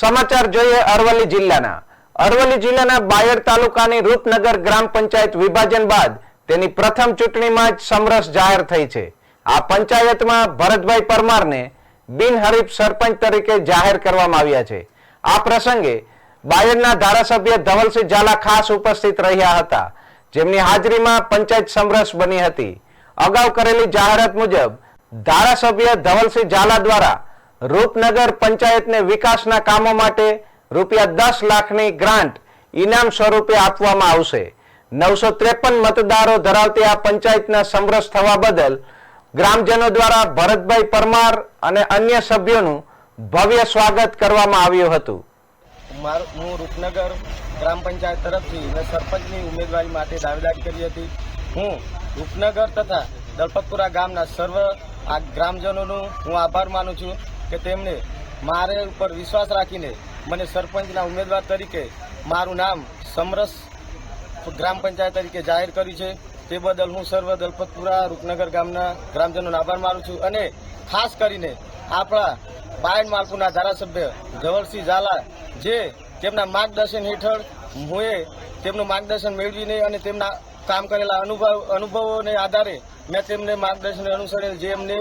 સમાચાર જોઈએ અરવલ્લી જિલ્લાના. અરવલ્લી જિલ્લાના બાયડ તાલુકાની રૂપનગર ગ્રામ પંચાયત વિભાજન બાદ તેની પ્રથમ ચૂંટણીમાં જ સમરસ જાહેર થઈ છે. આ પંચાયતમાં ભરતભાઈ પરમારને બિનહરીફ સરપંચ તરીકે જાહેર કરવામાં આવ્યા છે. આ પ્રસંગે બાયડના ધારાસભ્ય ધવલસિંહ ઝાલા ખાસ ઉપસ્થિત રહ્યા હતા. જેમની હાજરીમાં પંચાયત સમરસ બની હતી. અગાઉ કરેલી જાહેરાત મુજબ ધારાસભ્ય ધવલસિંહ ઝાલા દ્વારા રૂપનગર પંચાયતને વિકાસના કામો માટે રૂપિયા દસ લાખની ગ્રાન્ટ ઇનામ સ્વરૂપે આપવામાં આવશે. નવસો ત્રેપન મતદારો ધરાવતી આ પંચાયતના સમરસ થવા બદલ ગ્રામજનો દ્વારા ભરતભાઈ પરમાર અને અન્ય સભ્યોનું ભવ્ય સ્વાગત કરવામાં આવ્યું હતું. મારું, હું રૂપનગર ગ્રામ પંચાયત તરફથી મેં સરપંચની ઉમેદવારી માટે દાવેદારી કરી હતી. હું રૂપનગર તથા દલપતપુરા ગામના સર્વ આ ગ્રામજનોનું હું આભાર માનું છું. કે તેમણે મારે ઉપર વિશ્વાસ રાખીને મને સરપંચના ઉમેદવાર તરીકે મારું નામ સમરસ ગ્રામ પંચાયત તરીકે જાહેર કર્યું છે. તે બદલ હું સર્વ દલપતપુરા રૂપનગર ગામના ગ્રામજનોનો આભાર માનું છું અને ખાસ કરીને આપણા બાયડ માલપુરના ધારાસભ્ય ધવલસિંહ ઝાલા જે તેમના માર્ગદર્શન હેઠળ હું તેમનું માર્ગદર્શન મેળવીને અને તેમના કામ કરેલા અનુભવ અનુભવોને આધારે મેં તેમને માર્ગદર્શન અનુસરીને જે એમને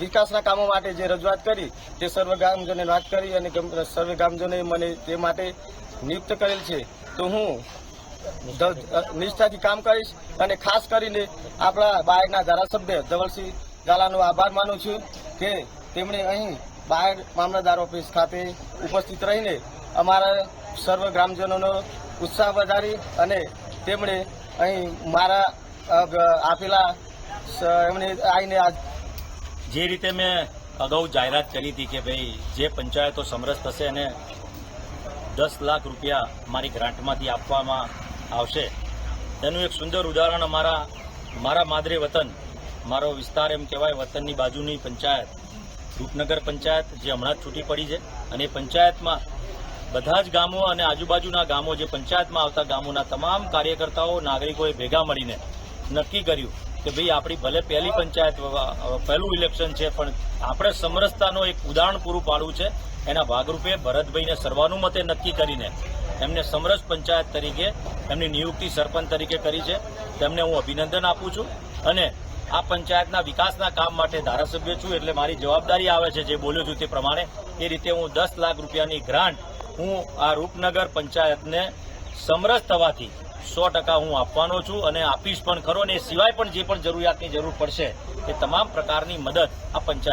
વિકાસના કામો માટે જે રજૂઆત કરી, તે સર્વ ગામજનોને વાત કરી અને સર્વ ગામજનોએ મને તે માટે નિયુક્ત કરેલ છે. તો હું નિષ્ઠાથી કામ કરીશ અને ખાસ કરીને આપણા બાયડના ધારાસભ્ય ધવલસિંહ ગાલાનો આભાર માનું છું કે તેમણે અહીં બાયડ મામલતદાર ઓફિસ ખાતે ઉપસ્થિત રહીને અમારા સર્વ ગ્રામજનોનો ઉત્સાહ વધારી અને તેમણે અહીં મારા આપેલા એમણે આવીને આ જે રીતે મેં અગાઉ જાહેરાત કરી હતી કે ભાઈ જે પંચાયતો સમરસ થશે એને દસ લાખ રૂપિયા મારી ગ્રાન્ટમાંથી આપવામાં આવશે. તેનું એક સુંદર ઉદાહરણ અમારા, મારા માદરે વતન, મારો વિસ્તાર એમ કહેવાય, વતનની બાજુની પંચાયત, રૂપનગર પંચાયત જે હમણાં જ છૂટી પડી છે અને પંચાયતમાં બધા જ ગામો અને આજુબાજુના ગામો જે પંચાયતમાં આવતા ગામોના તમામ કાર્યકર્તાઓ, નાગરિકોએ ભેગા મળીને નક્કી કર્યું કે ભાઈ, આપણી ભલે પહેલી પંચાયત પહેલું ઇલેક્શન છે, પણ આપણે સમરસતાનો એક ઉદાહરણ પૂરું પાડવું છે. એના ભાગરૂપે ભરતભાઈને સર્વાનુમતે નક્કી કરીને એમને સમરસ પંચાયત તરીકે, એમની નિયુક્તિ સરપંચ તરીકે કરી છે. તેમને હું અભિનંદન આપું છું. અને આ પંચાયતના વિકાસના કામ માટે ધારાસભ્ય છું, એટલે મારી જવાબદારી આવે છે જે બોલ્યો છું તે પ્રમાણે. એ રીતે હું દસ લાખ રૂપિયાની ગ્રાન્ટ હું આ રૂપનગર પંચાયતને સમરસ થવાથી સો ટકા હું આપવાનો છું અને આપીશ પણ ખરો અને એ સિવાય પણ જે પણ જરૂરિયાતની જરૂર પડશે એ તમામ પ્રકારની મદદ આ પંચાયત